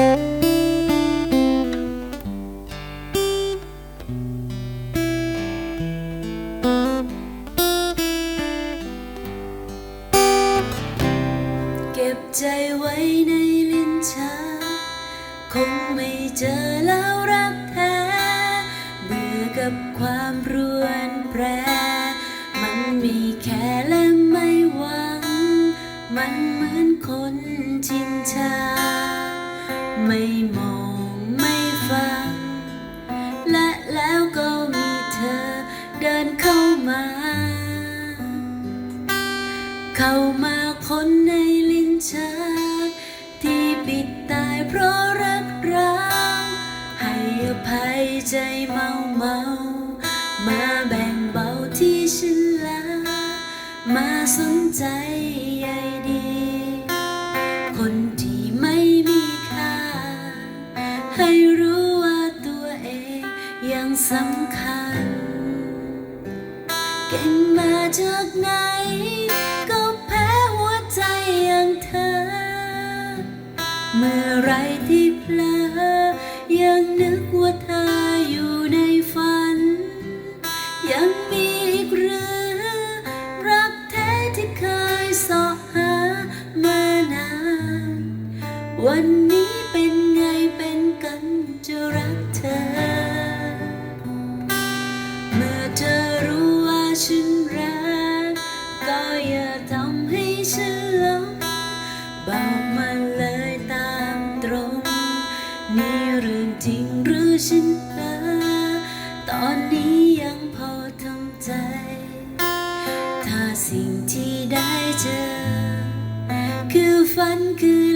เก็บใจไว้ในลิ้นชักคงไม่เจอแล้วรักแท้ เบื่อกับความรวนแปร มันมีแค่และไม่หวัง มันเหมือนคน ไม่มองไม่ฟัง และแล้วก็มีเธอเดินเข้ามา เข้ามาคนในลิ้นชักที่ปิดตายเพราะรักเราให้อภัยใจเมาเมามาแบ่งเบาที่ฉันลามาสนใจใยดี สำคัญ เก่งมาจากไหน ก็แพ้หัวใจอย่างเธอ เมื่อไรที่เพลอยังนึกว่าเธออยู่ในฝัน ยังมีอีกหรือรักแท้ที่เคยสาะหามานาน วันนี้เป็นไงเป็นกันจะรักเธอ ฉันรัก ก็อย่าทำให้ฉันหลงบอกมาเลยตามตรง นี่เรื่องจริงหรือฉันเพ้อตอนนี้ยังพอทำใจ ถ้าสิ่งที่ได้เจอ คือฝันคือ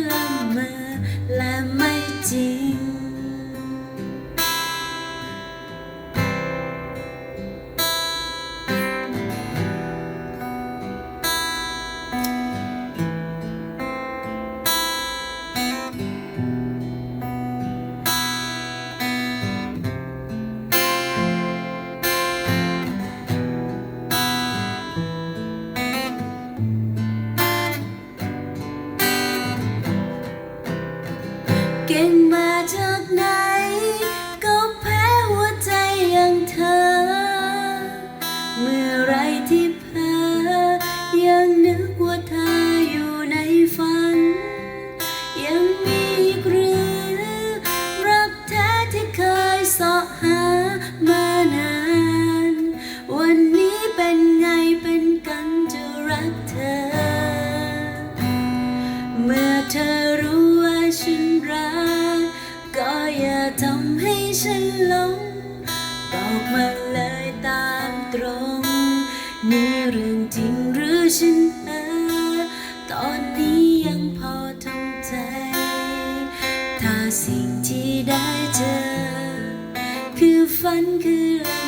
เก่งมาจากไหน ก็แพ้หัวใจอย่างเธอ เมื่อไรที่เพ้อยังนึกว่าเธออยู่ในฝัน ยังมีอีกหรือรักแท้ที่เคยเสาะหามานาน วันนี้เป็นไงเป็นกันจะรักเธอ เมื่อเธอ ฉันรัก ก็อย่าทำให้ฉันหลงบอกมาเลยตามตรง นี่เรื่องจริงหรือฉันเพ้อตอนนี้ยังพอทำใจ ถ้าสิ่งที่ได้เจอ คือฝันคือ